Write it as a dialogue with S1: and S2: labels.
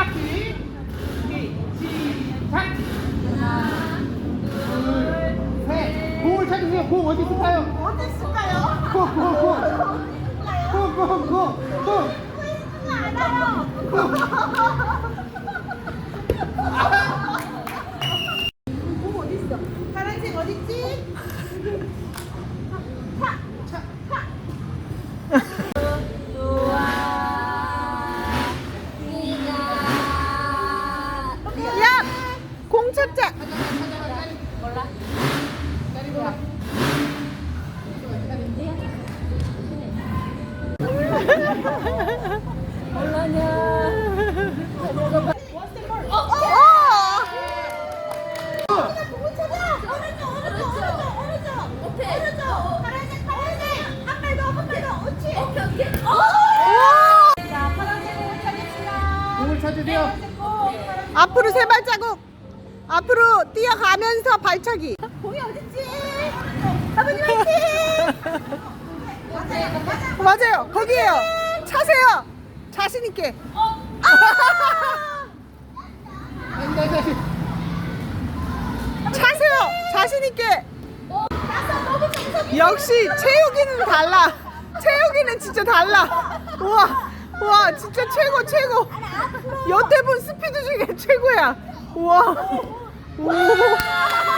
S1: 바퀴 준비 시작 둘셋 공을 찾으세요 공 어디 있을까요
S2: 어디 있을까요?
S1: 공공공공공공공
S2: 알아요. 공 어디 있어? 파란색 어디 있지?
S1: 찾으세요
S2: 파란색 공. 앞으로 세 발자국. 앞으로 뛰어가면서 발차기. 공이 어딨지? 아버님 화이팅! 맞아요. 거기에요. 차세요. 자신 있게.
S1: 다시 다시
S2: 차세요. 자신 있게. 역시 채우기는 달라. 채우기는 진짜 달라. 우와, 우와, 진짜 최고 최고. 여태 본 스피드 중에 최고야. 우와. 오.